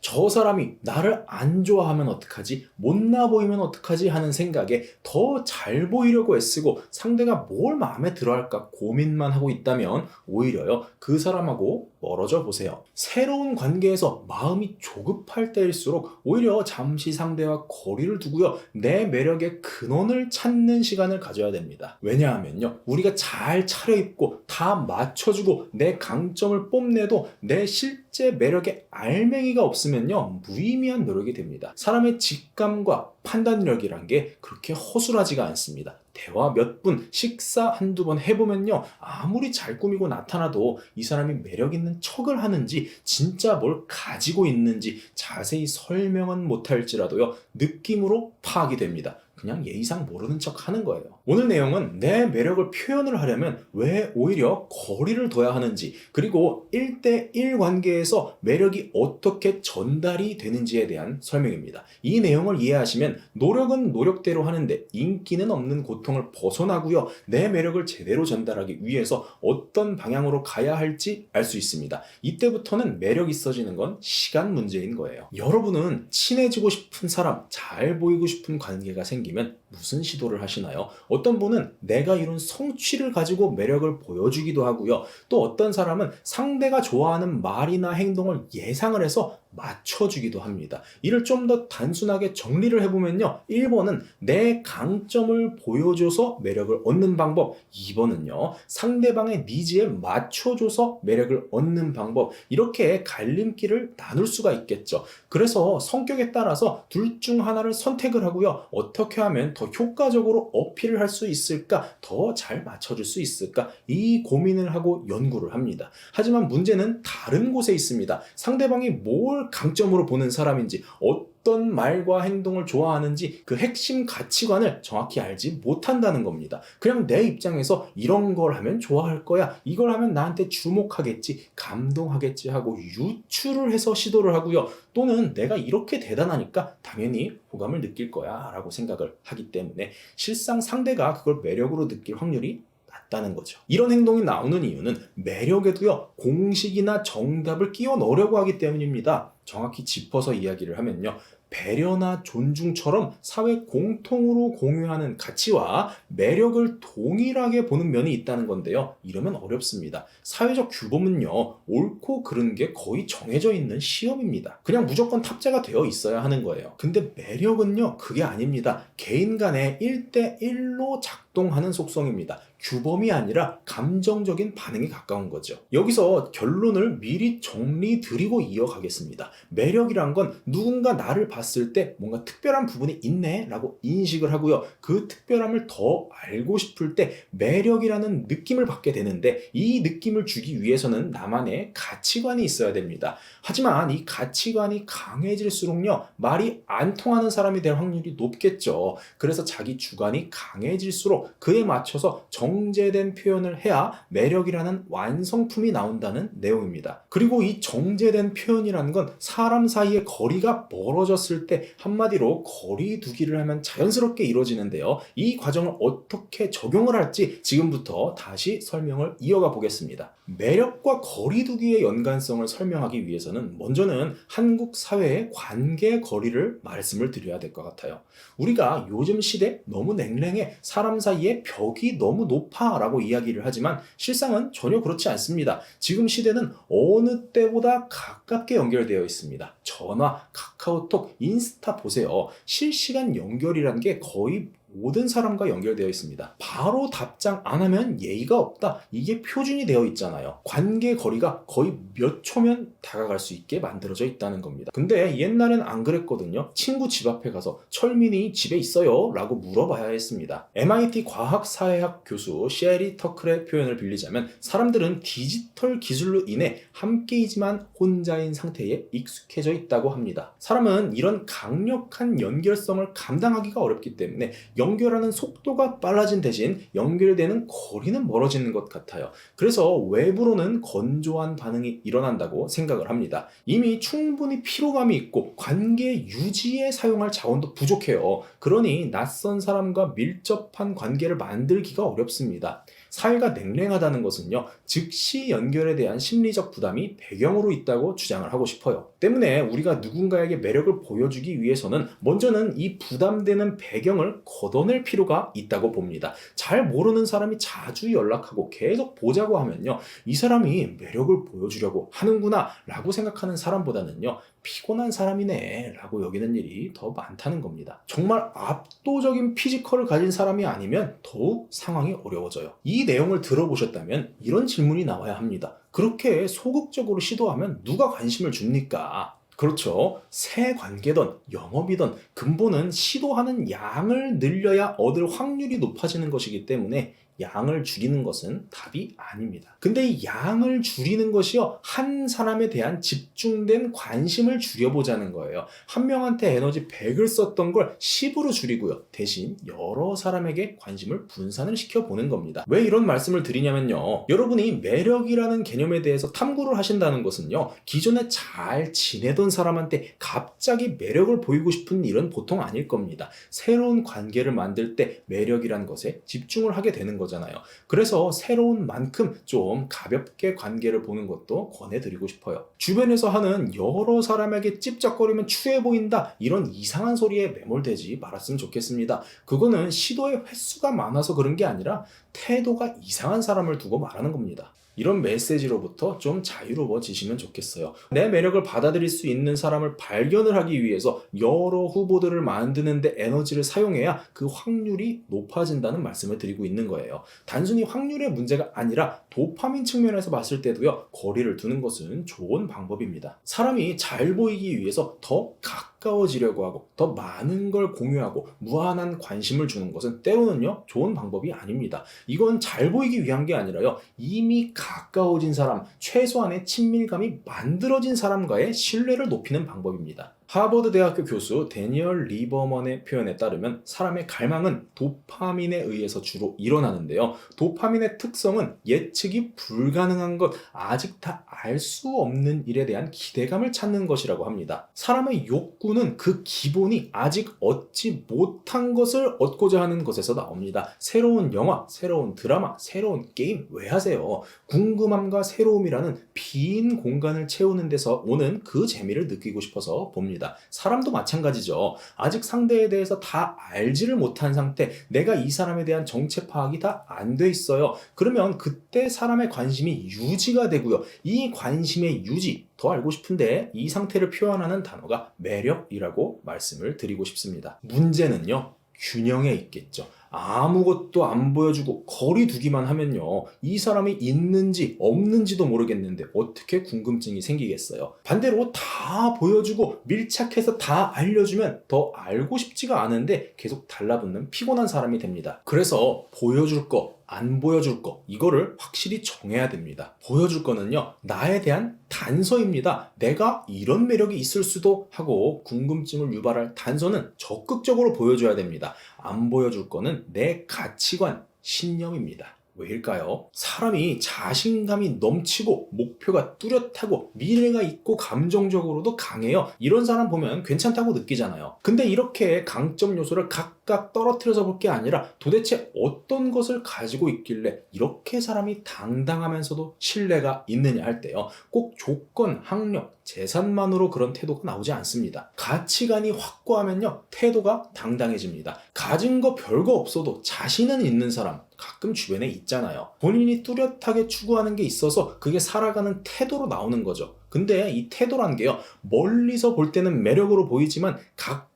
저 사람이 나를 안 좋아하면 어떡하지? 못나 보이면 어떡하지? 하는 생각에 더 잘 보이려고 애쓰고 상대가 뭘 마음에 들어 할까 고민만 하고 있다면 오히려요, 그 사람하고 멀어져 보세요. 새로운 관계에서 마음이 조급할 때일수록 오히려 잠시 상대와 거리를 두고요, 내 매력의 근원을 찾는 시간을 가져야 됩니다. 왜냐하면요, 우리가 잘 차려입고 다 맞춰주고 내 강점을 뽐내도 내 실제 매력의 알맹이가 없으면요, 무의미한 노력이 됩니다. 사람의 직감과 판단력이란 게 그렇게 허술하지가 않습니다. 대화 몇 분, 식사 한두 번 해보면요. 아무리 잘 꾸미고 나타나도 이 사람이 매력 있는 척을 하는지, 진짜 뭘 가지고 있는지 자세히 설명은 못할지라도요. 느낌으로 파악이 됩니다. 그냥 예의상 모르는 척 하는 거예요. 오늘 내용은 내 매력을 표현을 하려면 왜 오히려 거리를 둬야 하는지, 그리고 1대1 관계에서 매력이 어떻게 전달이 되는지에 대한 설명입니다. 이 내용을 이해하시면 노력은 노력대로 하는데 인기는 없는 고통을 벗어나고요. 내 매력을 제대로 전달하기 위해서 어떤 방향으로 가야 할지 알 수 있습니다. 이때부터는 매력 있어지는 건 시간 문제인 거예요. 여러분은 친해지고 싶은 사람, 잘 보이고 싶은 관계가 생기 면 무슨 시도를 하시나요? 어떤 분은 내가 이룬 성취를 가지고 매력을 보여주기도 하고요. 또 어떤 사람은 상대가 좋아하는 말이나 행동을 예상을 해서 맞춰주기도 합니다. 이를 좀 더 단순하게 정리를 해보면요. 1번은 내 강점을 보여줘서 매력을 얻는 방법. 2번은요. 상대방의 니즈에 맞춰줘서 매력을 얻는 방법. 이렇게 갈림길을 나눌 수가 있겠죠. 그래서 성격에 따라서 둘 중 하나를 선택을 하고요. 어떻게 하면 더 효과적으로 어필을 할 수 있을까? 더 잘 맞춰줄 수 있을까? 이 고민을 하고 연구를 합니다. 하지만 문제는 다른 곳에 있습니다. 상대방이 뭘 강점으로 보는 사람인지, 어 떤 말과 행동을 좋아하는지 그 핵심 가치관을 정확히 알지 못한다는 겁니다. 그냥 내 입장에서 이런 걸 하면 좋아할 거야. 이걸 하면 나한테 주목하겠지, 감동하겠지 하고 유추를 해서 시도를 하고요. 또는 내가 이렇게 대단하니까 당연히 호감을 느낄 거야 라고 생각을 하기 때문에 실상 상대가 그걸 매력으로 느낄 확률이 낮다는 거죠. 이런 행동이 나오는 이유는 매력에도요, 공식이나 정답을 끼워 넣으려고 하기 때문입니다. 정확히 짚어서 이야기를 하면요. 배려나 존중처럼 사회 공통으로 공유하는 가치와 매력을 동일하게 보는 면이 있다는 건데요. 이러면 어렵습니다. 사회적 규범은요, 옳고 그른 게 거의 정해져 있는 시험입니다. 그냥 무조건 탑재가 되어 있어야 하는 거예요. 근데 매력은요, 그게 아닙니다. 개인 간의 1대1로 작동하는 속성입니다. 규범이 아니라 감정적인 반응에 가까운 거죠. 여기서 결론을 미리 정리 드리고 이어가겠습니다. 매력이란 건 누군가 나를 봤을 때 뭔가 특별한 부분이 있네 라고 인식을 하고요. 그 특별함을 더 알고 싶을 때 매력이라는 느낌을 받게 되는데 이 느낌을 주기 위해서는 나만의 가치관이 있어야 됩니다. 하지만 이 가치관이 강해질수록요. 말이 안 통하는 사람이 될 확률이 높겠죠. 그래서 자기 주관이 강해질수록 그에 맞춰서 정 제된 표현을 해야 매력이라는 완성품이 나온다는 내용입니다. 그리고 이 정제된 표현이라는 건 사람 사이의 거리가 멀어졌을 때 한마디로 거리 두기를 하면 자연스럽게 이루어지는데요. 이 과정을 어떻게 적용을 할지 지금부터 다시 설명을 이어가 보겠습니다. 매력과 거리 두기의 연관성을 설명하기 위해서는 먼저는 한국 사회의 관계 거리를 말씀을 드려야 될 것 같아요. 우리가 요즘 시대 너무 냉랭해 사람 사이에 벽이 너무 높아 라고 이야기를 하지만 실상은 전혀 그렇지 않습니다. 지금 시대는 어느 때보다 가깝게 연결되어 있습니다. 전화, 카카오톡, 인스타 보세요. 실시간 연결이란 게 거의 모든 사람과 연결되어 있습니다. 바로 답장 안 하면 예의가 없다. 이게 표준이 되어 있잖아요. 관계 거리가 거의 몇 초면 다가갈 수 있게 만들어져 있다는 겁니다. 근데 옛날엔 안 그랬거든요. 친구 집 앞에 가서 철민이 집에 있어요? 라고 물어봐야 했습니다. MIT 과학사회학 교수 셰리 터클의 표현을 빌리자면 사람들은 디지털 기술로 인해 함께이지만 혼자인 상태에 익숙해져 있다고 합니다. 사람은 이런 강력한 연결성을 감당하기가 어렵기 때문에 연결하는 속도가 빨라진 대신 연결되는 거리는 멀어지는 것 같아요. 그래서 외부로는 건조한 반응이 일어난다고 생각을 합니다. 이미 충분히 피로감이 있고 관계 유지에 사용할 자원도 부족해요. 그러니 낯선 사람과 밀접한 관계를 만들기가 어렵습니다. 사회가 냉랭하다는 것은요, 즉시 연결에 대한 심리적 부담이 배경으로 있다고 주장을 하고 싶어요. 때문에 우리가 누군가에게 매력을 보여주기 위해서는 먼저는 이 부담되는 배경을 걷어낼 필요가 있다고 봅니다. 잘 모르는 사람이 자주 연락하고 계속 보자고 하면요, 이 사람이 매력을 보여주려고 하는구나 라고 생각하는 사람보다는요, 피곤한 사람이네 라고 여기는 일이 더 많다는 겁니다. 정말 압도적인 피지컬을 가진 사람이 아니면 더욱 상황이 어려워져요. 이 내용을 들어보셨다면 이런 질문이 나와야 합니다. 그렇게 소극적으로 시도하면 누가 관심을 줍니까? 그렇죠. 새 관계든 영업이든 근본은 시도하는 양을 늘려야 얻을 확률이 높아지는 것이기 때문에 양을 줄이는 것은 답이 아닙니다. 근데 이 양을 줄이는 것이요, 한 사람에 대한 집중된 관심을 줄여보자는 거예요. 한 명한테 에너지 100을 썼던 걸 10으로 줄이고요. 대신 여러 사람에게 관심을 분산을 시켜보는 겁니다. 왜 이런 말씀을 드리냐면요. 여러분이 매력이라는 개념에 대해서 탐구를 하신다는 것은요, 기존에 잘 지내던 사람한테 갑자기 매력을 보이고 싶은 일은 보통 아닐 겁니다. 새로운 관계를 만들 때 매력이란 것에 집중을 하게 되는 거 잖아요. 그래서 새로운 만큼 좀 가볍게 관계를 보는 것도 권해드리고 싶어요. 주변에서 하는 여러 사람에게 찝쩍거리면 추해 보인다 이런 이상한 소리에 매몰되지 말았으면 좋겠습니다. 그거는 시도의 횟수가 많아서 그런 게 아니라 태도가 이상한 사람을 두고 말하는 겁니다. 이런 메시지로부터 좀 자유로워지시면 좋겠어요. 내 매력을 받아들일 수 있는 사람을 발견을 하기 위해서 여러 후보들을 만드는데 에너지를 사용해야 그 확률이 높아진다는 말씀을 드리고 있는 거예요. 단순히 확률의 문제가 아니라 도파민 측면에서 봤을 때도요, 거리를 두는 것은 좋은 방법입니다. 사람이 잘 보이기 위해서 더 가까워지려고 하고 더 많은 걸 공유하고 무한한 관심을 주는 것은 때로는요, 좋은 방법이 아닙니다. 이건 잘 보이기 위한 게 아니라요, 이미 가까워진 사람, 최소한의 친밀감이 만들어진 사람과의 신뢰를 높이는 방법입니다. 하버드 대학교 교수 데니얼 리버먼의 표현에 따르면 사람의 갈망은 도파민에 의해서 주로 일어나는데요. 도파민의 특성은 예측이 불가능한 것, 아직 다 알 수 없는 일에 대한 기대감을 찾는 것이라고 합니다. 사람의 욕구는 그 기본이 아직 얻지 못한 것을 얻고자 하는 것에서 나옵니다. 새로운 영화, 새로운 드라마, 새로운 게임 왜 하세요? 궁금함과 새로움이라는 빈 공간을 채우는 데서 오는 그 재미를 느끼고 싶어서 봅니다. 사람도 마찬가지죠. 아직 상대에 대해서 다 알지를 못한 상태, 내가 이 사람에 대한 정체 파악이 다 안 돼 있어요. 그러면 그때 사람의 관심이 유지가 되고요. 이 관심의 유지, 더 알고 싶은데 이 상태를 표현하는 단어가 매력이라고 말씀을 드리고 싶습니다. 문제는요, 균형에 있겠죠. 아무것도 안 보여주고 거리 두기만 하면요. 이 사람이 있는지 없는지도 모르겠는데 어떻게 궁금증이 생기겠어요. 반대로 다 보여주고 밀착해서 다 알려주면 더 알고 싶지가 않은데 계속 달라붙는 피곤한 사람이 됩니다. 그래서 보여줄 거, 안 보여줄 거 이거를 확실히 정해야 됩니다. 보여줄 거는요 나에 대한 단서입니다. 내가 이런 매력이 있을 수도 하고 궁금증을 유발할 단서는 적극적으로 보여줘야 됩니다. 안 보여줄 거는 내 가치관, 신념입니다. 왜일까요? 사람이 자신감이 넘치고 목표가 뚜렷하고 미래가 있고 감정적으로도 강해요. 이런 사람 보면 괜찮다고 느끼잖아요. 근데 이렇게 강점 요소를 각각 떨어뜨려서 볼 게 아니라 도대체 어떤 것을 가지고 있길래 이렇게 사람이 당당하면서도 신뢰가 있느냐 할 때요. 꼭 조건, 학력, 재산만으로 그런 태도가 나오지 않습니다. 가치관이 확고하면요. 태도가 당당해집니다. 가진 거 별거 없어도 자신은 있는 사람, 가끔 주변에 있잖아요. 본인이 뚜렷하게 추구하는 게 있어서 그게 살아가는 태도로 나오는 거죠. 근데 이 태도란 게요, 멀리서 볼 때는 매력으로 보이지만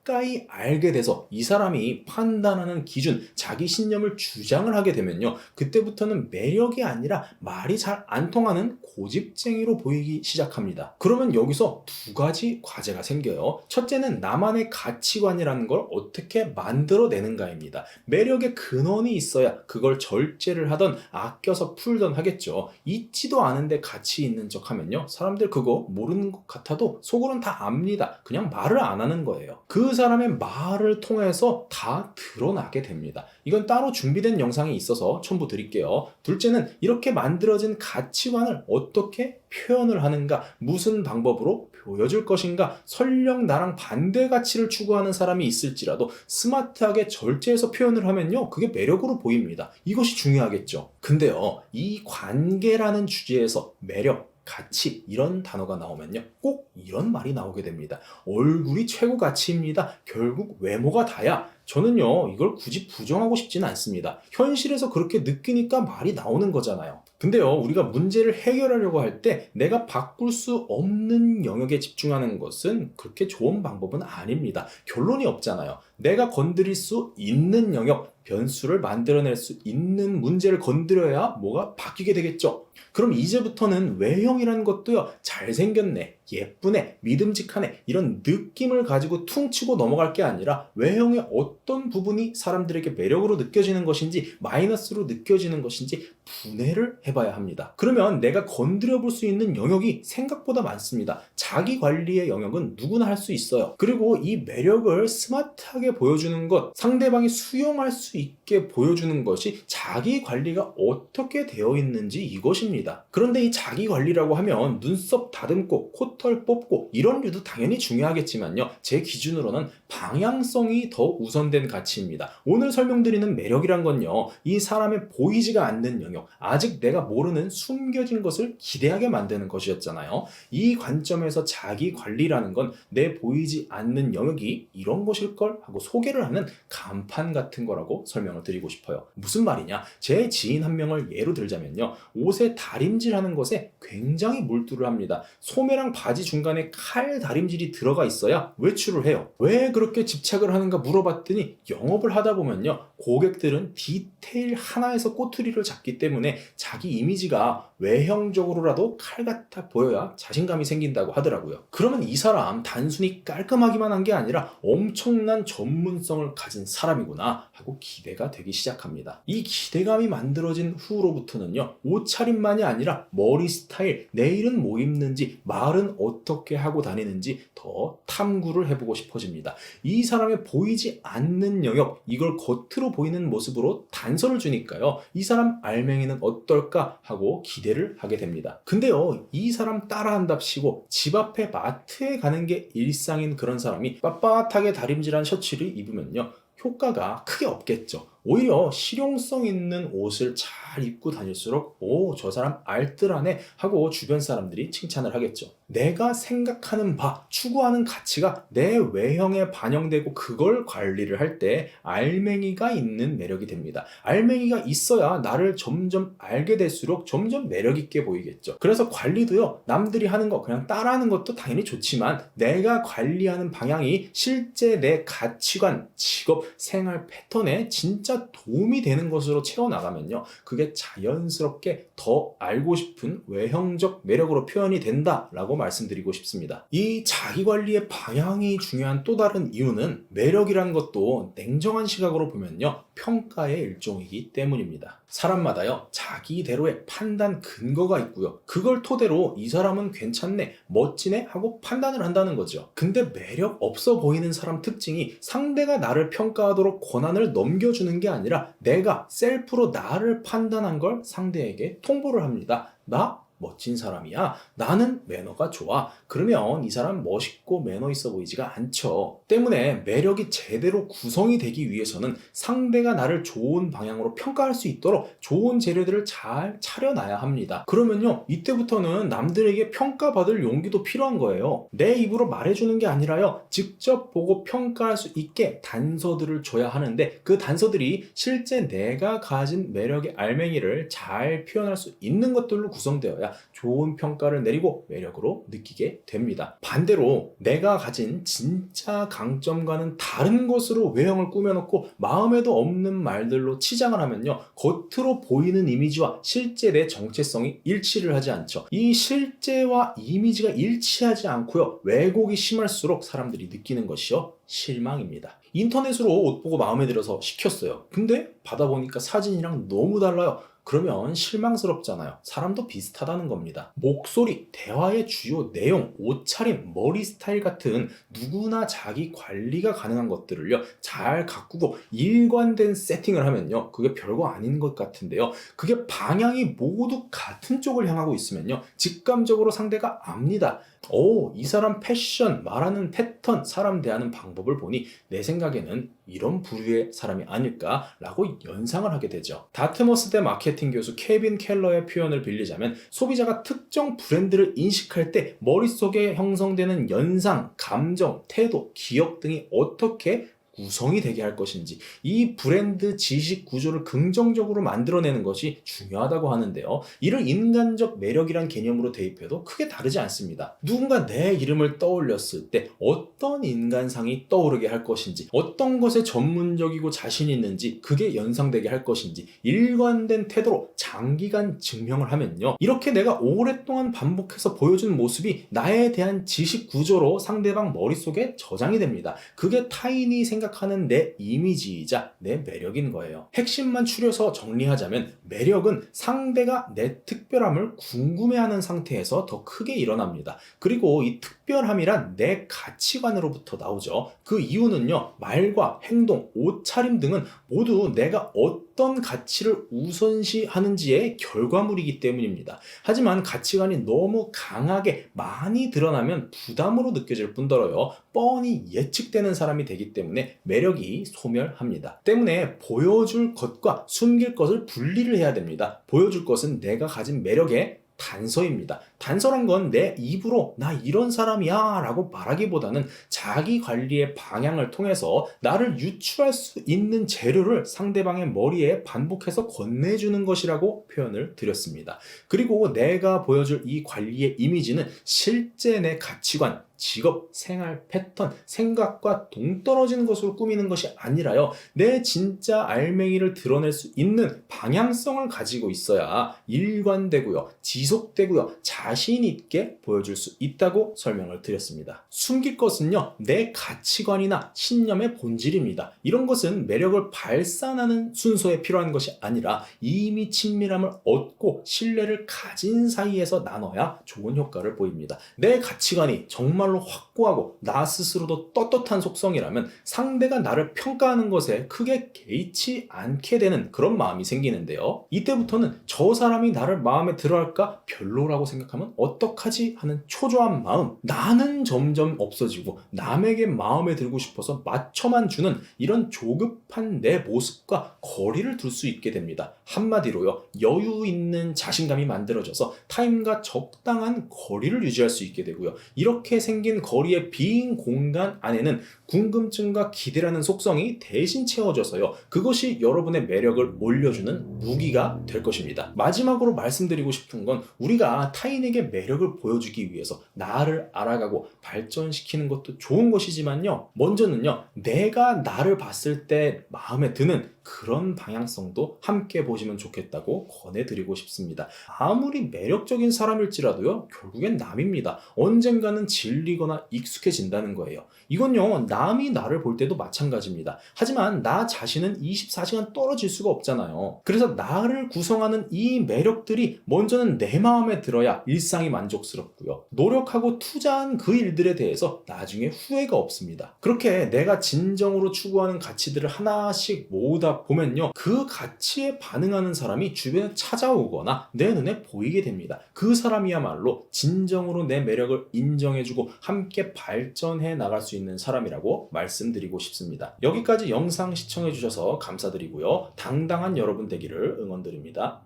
가까이 알게 돼서 이 사람이 판단하는 기준, 자기 신념을 주장을 하게 되면요, 그때부터는 매력이 아니라 말이 잘 안 통하는 고집쟁이로 보이기 시작합니다. 그러면 여기서 두 가지 과제가 생겨요. 첫째는 나만의 가치관이라는 걸 어떻게 만들어내는가입니다. 매력의 근원이 있어야 그걸 절제를 하던 아껴서 풀던 하겠죠. 있지도 않은데 가치 있는 척 하면요. 사람들 그거 모르는 것 같아도 속으로는 다 압니다. 그냥 말을 안 하는 거예요. 그 사람의 말을 통해서 다 드러나게 됩니다. 이건 따로 준비된 영상이 있어서 첨부 드릴게요. 둘째는 이렇게 만들어진 가치관을 어떻게 표현을 하는가, 무슨 방법으로 보여줄 것인가 설령 나랑 반대 가치를 추구하는 사람이 있을지라도 스마트하게 절제해서 표현을 하면요 그게 매력으로 보입니다 이것이 중요하겠죠 근데요 이 관계라는 주제에서 매력 가치 이런 단어가 나오면요. 꼭 이런 말이 나오게 됩니다. 얼굴이 최고 가치입니다. 결국 외모가 다야. 저는요 이걸 굳이 부정하고 싶지는 않습니다. 현실에서 그렇게 느끼니까 말이 나오는 거잖아요. 근데요 우리가 문제를 해결하려고 할 때 내가 바꿀 수 없는 영역에 집중하는 것은 그렇게 좋은 방법은 아닙니다. 결론이 없잖아요. 내가 건드릴 수 있는 영역 변수를 만들어낼 수 있는 문제를 건드려야 뭐가 바뀌게 되겠죠 그럼 이제부터는 외형이라는 것도요 잘생겼네 예쁘네 믿음직하네 이런 느낌을 가지고 퉁치고 넘어갈 게 아니라 외형의 어떤 부분이 사람들에게 매력으로 느껴지는 것인지 마이너스로 느껴지는 것인지 분해를 해봐야 합니다. 그러면 내가 건드려 볼 수 있는 영역이 생각보다 많습니다. 자기 관리의 영역은 누구나 할 수 있어요. 그리고 이 매력을 스마트하게 보여주는 것 상대방이 수용할 수 있게 보여주는 것이 자기 관리가 어떻게 되어 있는지 이것 입니다. 그런데 이 자기 관리라고 하면 눈썹 다듬고 코털 뽑고 이런 류도 당연히 중요하겠지만요. 제 기준으로는 방향성이 더 우선된 가치입니다. 오늘 설명드리는 매력이란 건요. 이 사람의 보이지가 않는 영역 아직 내가 모르는 숨겨진 것을 기대하게 만드는 것이었잖아요. 이 관점에서 자기 관리라는 건 내 보이지 않는 영역이 이런 것일 걸? 하고 소개를 하는 간판 같은 거라고 설명을 드리고 싶어요. 무슨 말이냐? 제 지인 한 명을 예로 들자면요. 옷에 다림질하는 것에 굉장히 몰두를 합니다 소매랑 바지 중간에 칼 다림질이 들어가 있어야 외출을 해요. 왜 그렇게 집착을 하는가 물어봤더니 영업을 하다 보면요. 고객들은 디테일 하나에서 꼬투리를 잡기 때문에 자기 이미지가 외형적으로라도 칼 같아 보여야 자신감이 생긴다고 하더라고요. 그러면 이 사람 단순히 깔끔하기만 한 게 아니라 엄청난 전문성을 가진 사람이구나 하고 기대가 되기 시작합니다. 이 기대감이 만들어진 후로부터는요. 옷차림 만이 아니라 머리 스타일, 내일은 뭐 입는지, 말은 어떻게 하고 다니는지 더 탐구를 해보고 싶어집니다. 이 사람의 보이지 않는 영역, 이걸 겉으로 보이는 모습으로 단서를 주니까요. 이 사람 알맹이는 어떨까 하고 기대를 하게 됩니다. 근데요, 이 사람 따라한답시고 집 앞에 마트에 가는 게 일상인 그런 사람이 빳빳하게 다림질한 셔츠를 입으면요. 효과가 크게 없겠죠. 오히려 실용성 있는 옷을 잘 입고 다닐수록 오, 저 사람 알뜰하네 하고 주변 사람들이 칭찬을 하겠죠. 내가 생각하는 바, 추구하는 가치가 내 외형에 반영되고 그걸 관리를 할 때 알맹이가 있는 매력이 됩니다. 알맹이가 있어야 나를 점점 알게 될수록 점점 매력 있게 보이겠죠. 그래서 관리도요, 남들이 하는 거 그냥 따라하는 것도 당연히 좋지만 내가 관리하는 방향이 실제 내 가치관, 직업, 생활 패턴에 진짜 도움이 되는 것으로 채워나가면요. 그게 자연스럽게 더 알고 싶은 외형적 매력으로 표현이 된다라고 말씀드리고 싶습니다. 이 자기 관리의 방향이 중요한 또 다른 이유는 매력이라는 것도 냉정한 시각으로 보면요. 평가의 일종이기 때문입니다. 사람마다요, 자기대로의 판단 근거가 있고요. 그걸 토대로 이 사람은 괜찮네, 멋지네 하고 판단을 한다는 거죠. 근데 매력 없어 보이는 사람 특징이 상대가 나를 평가하도록 권한을 넘겨주는 게 아니라 내가 셀프로 나를 판단한 걸 상대에게 통보를 합니다. 나 멋진 사람이야. 나는 매너가 좋아. 그러면 이 사람 멋있고 매너 있어 보이지가 않죠. 때문에 매력이 제대로 구성이 되기 위해서는 상대가 나를 좋은 방향으로 평가할 수 있도록 좋은 재료들을 잘 차려놔야 합니다. 그러면요, 이때부터는 남들에게 평가받을 용기도 필요한 거예요. 내 입으로 말해주는 게 아니라요, 직접 보고 평가할 수 있게 단서들을 줘야 하는데 그 단서들이 실제 내가 가진 매력의 알맹이를 잘 표현할 수 있는 것들로 구성되어야 좋은 평가를 내리고 매력으로 느끼게 됩니다. 반대로 내가 가진 진짜 강 점과는 다른 것으로 외형을 꾸며놓고 마음에도 없는 말들로 치장을 하면요. 겉으로 보이는 이미지와 실제 내 정체성이 일치를 하지 않죠. 이 실제와 이미지가 일치하지 않고요. 왜곡이 심할수록 사람들이 느끼는 것이요. 실망입니다. 인터넷으로 옷 보고 마음에 들어서 시켰어요. 근데 받아보니까 사진이랑 너무 달라요. 그러면 실망스럽잖아요. 사람도 비슷하다는 겁니다. 목소리, 대화의 주요 내용, 옷차림, 머리 스타일 같은 누구나 자기 관리가 가능한 것들을요, 잘 가꾸고 일관된 세팅을 하면요, 그게 별거 아닌 것 같은데요. 그게 방향이 모두 같은 쪽을 향하고 있으면요, 직감적으로 상대가 압니다. 오, 이 사람 패션, 말하는 패턴, 사람 대하는 방법을 보니 내 생각에는 이런 부류의 사람이 아닐까라고 연상을 하게 되죠. 다트머스 대 마케팅 교수 케빈 켈러의 표현을 빌리자면 소비자가 특정 브랜드를 인식할 때 머릿속에 형성되는 연상, 감정, 태도, 기억 등이 어떻게 구성이 되게 할 것인지 이 브랜드 지식 구조를 긍정적으로 만들어내는 것이 중요하다고 하는데요. 이를 인간적 매력이란 개념으로 대입해도 크게 다르지 않습니다. 누군가 내 이름을 떠올렸을 때 어떤 인간상이 떠오르게 할 것인지 어떤 것에 전문적이고 자신 있는지 그게 연상되게 할 것인지 일관된 태도로 장기간 증명을 하면요. 이렇게 내가 오랫동안 반복해서 보여준 모습이 나에 대한 지식 구조로 상대방 머릿속에 저장이 됩니다. 그게 타인이 생각 하는 내 이미지이자 내 매력인 거예요. 핵심만 추려서 정리하자면 매력은 상대가 내 특별함을 궁금해하는 상태에서 더 크게 일어납니다. 그리고 이 특별함이란 내 가치관으로부터 나오죠. 그 이유는요, 말과 행동, 옷차림 등은 모두 내가 어떤 가치를 우선시 하는지의 결과물이기 때문입니다. 하지만 가치관이 너무 강하게 많이 드러나면 부담으로 느껴질 뿐더러요, 뻔히 예측되는 사람이 되기 때문에 매력이 소멸합니다. 때문에 보여줄 것과 숨길 것을 분리를 해야 됩니다. 보여줄 것은 내가 가진 매력의 단서입니다. 단서란 건 내 입으로 나 이런 사람이야 라고 말하기보다는 자기 관리의 방향을 통해서 나를 유추할 수 있는 재료를 상대방의 머리에 반복해서 건네주는 것이라고 표현을 드렸습니다. 그리고 내가 보여줄 이 관리의 이미지는 실제 내 가치관, 직업, 생활, 패턴, 생각과 동떨어지는 것으로 꾸미는 것이 아니라요. 내 진짜 알맹이를 드러낼 수 있는 방향성을 가지고 있어야 일관되고요. 지속되고요. 자신 있게 보여줄 수 있다고 설명을 드렸습니다. 숨길 것은요. 내 가치관이나 신념의 본질입니다. 이런 것은 매력을 발산하는 순서에 필요한 것이 아니라 이미 친밀함을 얻고 신뢰를 가진 사이에서 나눠야 좋은 효과를 보입니다. 내 가치관이 정말로 확고하고 나 스스로도 떳떳한 속성이라면 상대가 나를 평가하는 것에 크게 개의치 않게 되는 그런 마음이 생기는데요. 이때부터는 저 사람이 나를 마음에 들어 할까 별로라고 생각하면 어떡하지 하는 초조한 마음 나는 점점 없어지고 남에게 마음에 들고 싶어서 맞춰만 주는 이런 조급한 내 모습과 거리를 둘 수 있게 됩니다. 한마디로요 여유 있는 자신감이 만들어져서 타인과 적당한 거리를 유지할 수 있게 되고요. 이렇게 생긴 거리의 빈 공간 안에는 궁금증과 기대라는 속성이 대신 채워져서요. 그것이 여러분의 매력을 올려주는 무기가 될 것입니다. 마지막으로 말씀드리고 싶은 건 우리가 타인에게 매력을 보여주기 위해서 나를 알아가고 발전시키는 것도 좋은 것이지만요. 먼저는요. 내가 나를 봤을 때 마음에 드는 그런 방향성도 함께 보시면 좋겠다고 권해드리고 싶습니다. 아무리 매력적인 사람일지라도요, 결국엔 남입니다. 언젠가는 질리거나 익숙해진다는 거예요. 이건요, 남이 나를 볼 때도 마찬가지입니다. 하지만 나 자신은 24시간 떨어질 수가 없잖아요. 그래서 나를 구성하는 이 매력들이 먼저는 내 마음에 들어야 일상이 만족스럽고요. 노력하고 투자한 그 일들에 대해서 나중에 후회가 없습니다. 그렇게 내가 진정으로 추구하는 가치들을 하나씩 모으 다 보면요. 그 가치에 반응하는 사람이 주변에 찾아오거나 내 눈에 보이게 됩니다. 그 사람이야말로 진정으로 내 매력을 인정해주고 함께 발전해 나갈 수 있는 사람이라고 말씀드리고 싶습니다. 여기까지 영상 시청해주셔서 감사드리고요. 당당한 여러분 되기를 응원드립니다.